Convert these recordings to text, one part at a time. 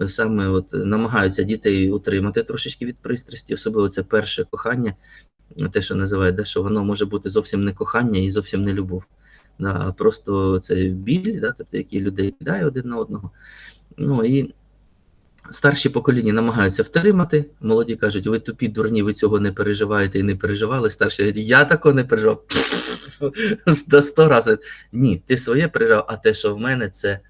е, саме от намагаються дітей утримати трошечки від пристрасті, особливо це перше кохання, те, що називають, да, що воно може бути зовсім не кохання і зовсім не любов. Да, а просто це біль, да, тобто, який людей кидає один на одного. Ну і старші покоління намагаються втримати. Молоді кажуть, ви тупі, дурні, ви цього не переживаєте і не переживали. Старші говорять, я такого не переживав. До сто разів. Ні, ти своє переживав, а те, що в мене, це.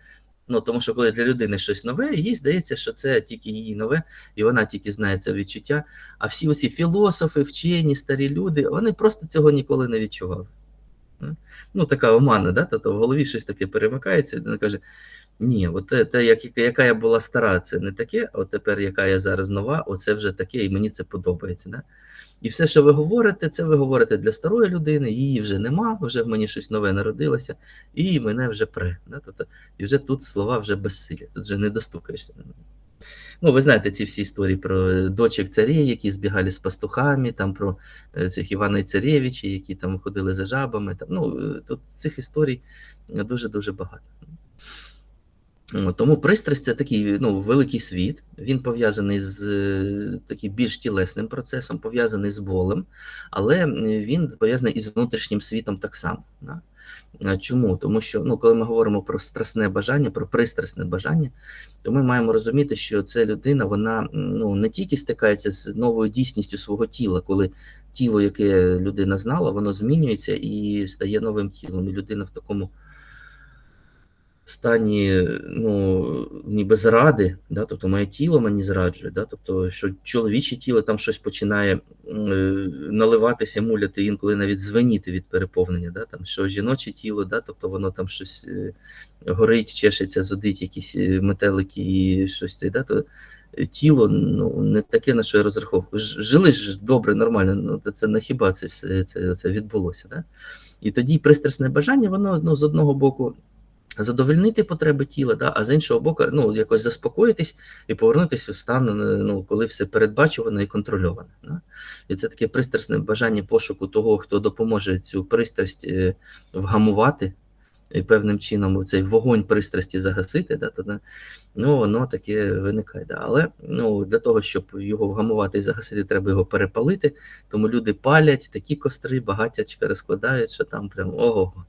Ну, тому що коли для людини щось нове, їй здається, що це тільки її нове, і вона тільки знає це відчуття. А всі оці філософи, вчені, старі люди, вони просто цього ніколи не відчували. Ну, така омана, да? тобто в голові щось таке перемикається, і вона каже: ні, от те, те як, яка я була стара, це не таке, от тепер, яка я зараз нова, оце вже таке, і мені це подобається. Да? І все, що ви говорите, це ви говорите для старої людини, її вже нема, вже в мені щось нове народилося, і мене вже пре. Тобто, і вже тут слова вже безсилі, тут вже не достукаєшся. Ну, ви знаєте ці всі історії про дочок царів, які збігали з пастухами, там про е, цих Івана і Царєвичі, які там ходили за жабами. Там, ну, е, тут цих історій дуже-дуже багато. Тому пристрасть це такий ну, великий світ. Він пов'язаний з е, таким більш тілесним процесом, пов'язаний з болем, але він пов'язаний із внутрішнім світом так само. Да? Чому? Тому що ну, коли ми говоримо про страсне бажання, про пристрасне бажання, то ми маємо розуміти, що ця людина вона ну, не тільки стикається з новою дійсністю свого тіла, коли тіло, яке людина знала, воно змінюється і стає новим тілом. І людина в такому стані ну, ніби зради, да, тобто моє тіло мені зраджує, да, тобто, що чоловіче тіло там щось починає е, наливатися, муляти, інколи навіть звеніти від переповнення, да, там, що жіноче тіло, да, тобто воно там щось е, горить, чешеться, зудить, якісь е, метелики і щось це, да, то тіло ну, не таке, на що я розраховував. Жили ж добре, нормально, ну, це на хіба це все це, це відбулося. Да? І тоді пристрасне бажання, воно ну, з одного боку задовольнити потреби тіла, да, а з іншого боку, ну, якось заспокоїтись і повернутися в стан, е, ну, коли все передбачувано і контрольовано. Да. І це таке пристрасне бажання пошуку того, хто допоможе цю пристрасть е, вгамувати. І певним чином цей вогонь пристрасті загасити, да, тоді, ну, воно таке виникає. Да. Але ну, для того, щоб його вгамувати і загасити, треба його перепалити. Тому люди палять такі костри, багатячка розкладають, що там прям ого.